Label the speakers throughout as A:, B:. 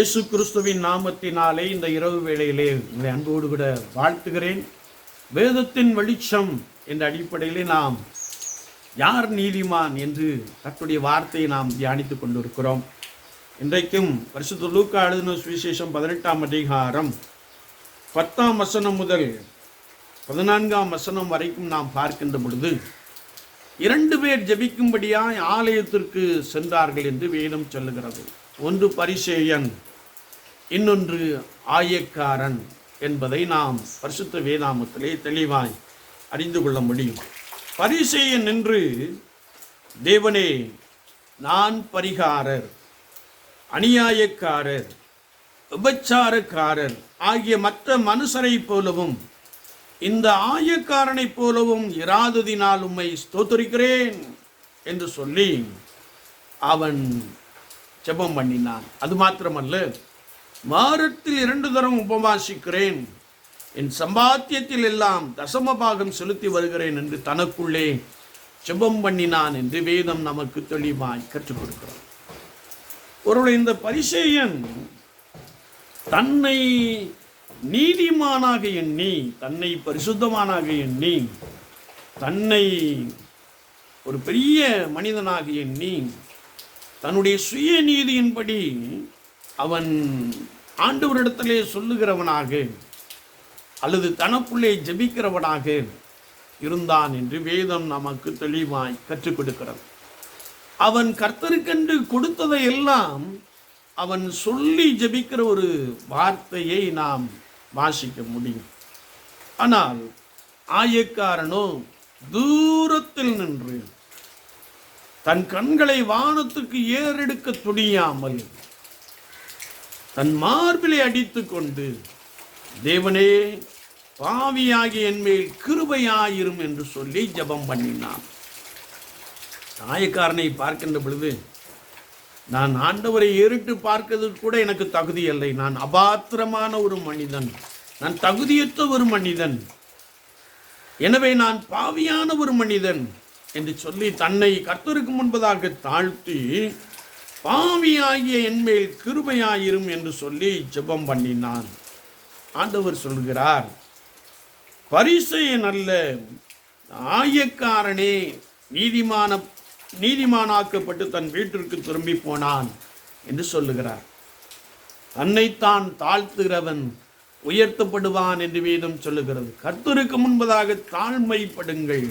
A: இயேசு கிறிஸ்துவின் நாமத்தினாலே இந்த இரவு வேளையிலே உங்களை அன்போடு கூட வாழ்த்துகிறேன் வேதத்தின் வெளிச்சம் என்ற அடிப்படையிலே நாம் யார் நீதிமான் என்று தன்னுடைய வார்த்தையை நாம் தியானித்துக் கொண்டிருக்கிறோம் இன்றைக்கும் வருஷத்து லூக்கா எழுதின சுவிசேஷம் பதினெட்டாம் அதிகாரம் பத்தாம் வசனம் முதல் பதினான்காம் வசனம் வரைக்கும் நாம் பார்க்கின்ற பொழுது இரண்டு பேர் ஜபிக்கும்படியாக ஆலயத்திற்கு சென்றார்கள் என்று வேதம் சொல்லுகிறது ஒன்று பரிசேயன் இன்னொன்று ஆயக்காரன் என்பதை நாம் பரிசுத்த வேதாமத்திலே தெளிவாய் அறிந்து கொள்ள முடியும் பரிசெயன் நின்று தேவனே நான் பரிகாரர் அநியாயக்காரர் விபச்சாரக்காரர் ஆகிய மற்ற மனுஷரை போலவும் இந்த ஆயக்காரனைப் போலவும் இராததினால் உம்மை ஸ்தோத்தரிக்கிறேன் என்று சொல்லி அவன் ஜெபம் பண்ணினான் அது மாத்திரமல்ல வாரத்தில் இரண்டு தரம் உபவாசிக்கிறேன் என் சம்பாத்தியத்தில் எல்லாம் தசம பாகம் செலுத்தி வருகிறேன் என்று தனக்குள்ளே பண்ணி பண்ணினான் என்று வேதம் நமக்கு தெளிவாய் கற்றுக் கொடுக்கிறோம் ஒரு இந்த பரிசேயன் தன்னை நீதிமானாக எண்ணி தன்னை பரிசுத்தமானாக எண்ணி தன்னை ஒரு பெரிய மனிதனாக எண்ணி தன்னுடைய சுய நீதியின்படி அவன் ஆண்டவரிடத்திலே சொல்லுகிறவனாக அல்லது தனக்குள்ளே ஜபிக்கிறவனாக இருந்தான் என்று வேதம் நமக்கு தெளிவாய் கற்றுக் கொடுக்கிறது அவன் கர்த்தருக்கென்று கொடுத்ததை எல்லாம் அவன் சொல்லி ஜபிக்கிற ஒரு வார்த்தையை நாம் வாசிக்க முடியும் ஆனால் ஆயக்காரனோ தூரத்தில் நின்று தன் கண்களை வானத்துக்கு ஏறெடுக்க துணியாமல் தன் மார்பிலை அடித்து கொண்டு தேவனே பாவியாகி என் மேல் கிருபையாயிரும் என்று சொல்லி ஜபம் பண்ணினான் நாயக்காரனை பார்க்கின்ற பொழுது நான் ஆண்டவரை ஏறிட்டு பார்க்கிறதுக்கு கூட எனக்கு தகுதி இல்லை நான் அபாத்திரமான ஒரு மனிதன் நான் தகுதியற்ற ஒரு மனிதன் எனவே நான் பாவியான ஒரு மனிதன் என்று சொல்லி தன்னை கர்த்தருக்கு முன்பதாக தாழ்த்தி பாவியாகிய என்மேல் கிருபையாயிரும் என்று சொல்லி ஜெபம் பண்ணினான் ஆண்டவர் சொல்கிறார் பரிசையன் அல்ல ஆயக்காரனே நீதிமான நீதிமானாக்கப்பட்டு தன் வீட்டிற்கு திரும்பி போனான் என்று சொல்லுகிறார் தன்னைத்தான் தாழ்த்துகிறவன் உயர்த்தப்படுவான் என்று வேதம் சொல்லுகிறது கர்த்தருக்கு முன்பதாக தாழ்மைப்படுங்கள்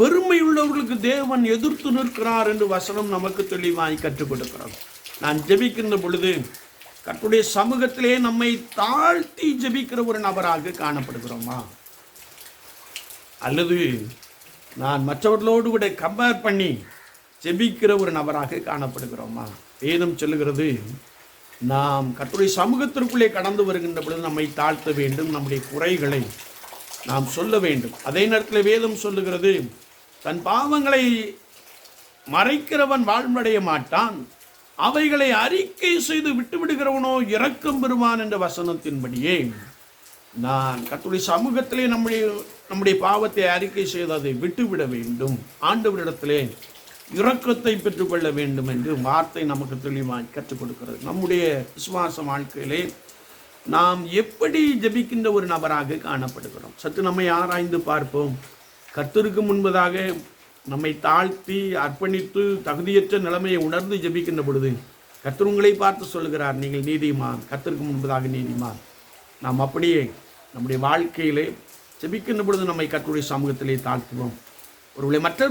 A: உள்ளவர்களுக்கு தேவன் எதிர்த்து நிற்கிறார் என்று வசனம் நமக்கு தெளிவாய் கற்றுக் கொடுக்கிறார் நான் ஜெபிக்கின்ற பொழுது கற்றுடைய சமூகத்திலே நம்மை தாழ்த்தி ஜெபிக்கிற ஒரு நபராக காணப்படுகிறோமா அல்லது நான் மற்றவர்களோடு கூட கம்பேர் பண்ணி ஜெபிக்கிற ஒரு நபராக காணப்படுகிறோமா வேதம் சொல்லுகிறது நாம் கற்றுடைய சமூகத்திற்குள்ளே கடந்து வருகின்ற பொழுது நம்மை தாழ்த்த வேண்டும் நம்முடைய குறைகளை நாம் சொல்ல வேண்டும் அதே நேரத்தில் வேதம் சொல்லுகிறது தன் பாவங்களை மறைக்கிறவன் வாழ்வடைய மாட்டான் அவைகளை அறிக்கை செய்து விட்டுவிடுகிறவனோ இறக்கம் பெறுவான் என்ற வசனத்தின்படியே நான் கத்துடைய சமூகத்திலே நம்முடைய நம்முடைய பாவத்தை அறிக்கை செய்து அதை விட்டுவிட வேண்டும் ஆண்டவரிடத்திலே இரக்கத்தை பெற்றுக்கொள்ள வேண்டும் என்று வார்த்தை நமக்கு தெளிவாக கற்றுக் கொடுக்கிறது நம்முடைய விசுவாச வாழ்க்கையிலே நாம் எப்படி ஜபிக்கின்ற ஒரு நபராக காணப்படுகிறோம் சற்று நம்மை ஆராய்ந்து பார்ப்போம் கர்த்தருக்கு முன்பதாக நம்மை தாழ்த்தி அர்ப்பணித்து தகுதியற்ற நிலைமையை உணர்ந்து ஜபிக்கின்ற பொழுது கர்த்தர் உங்களை பார்த்து சொல்கிறார் நீங்கள் நீதிமான் கர்த்தருக்கு முன்பதாக நீதிமான் நாம் அப்படியே நம்முடைய வாழ்க்கையிலே ஜபிக்கின்ற பொழுது நம்மை கர்த்தருடைய சமூகத்திலே தாழ்த்துவோம் ஒருவேளை மற்ற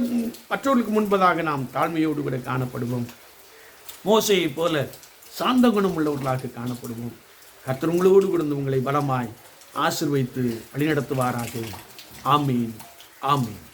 A: மற்றவர்களுக்கு முன்பதாக நாம் தாழ்மையோடு கூட காணப்படுவோம் மோசையை போல சாந்த குணம் உள்ளவர்களாக காணப்படுவோம் கர்த்தர் உங்களோடு கூட உங்களை பலமாய் ஆசிர்வைத்து வழிநடத்துவாராக ஆமீன் Amen.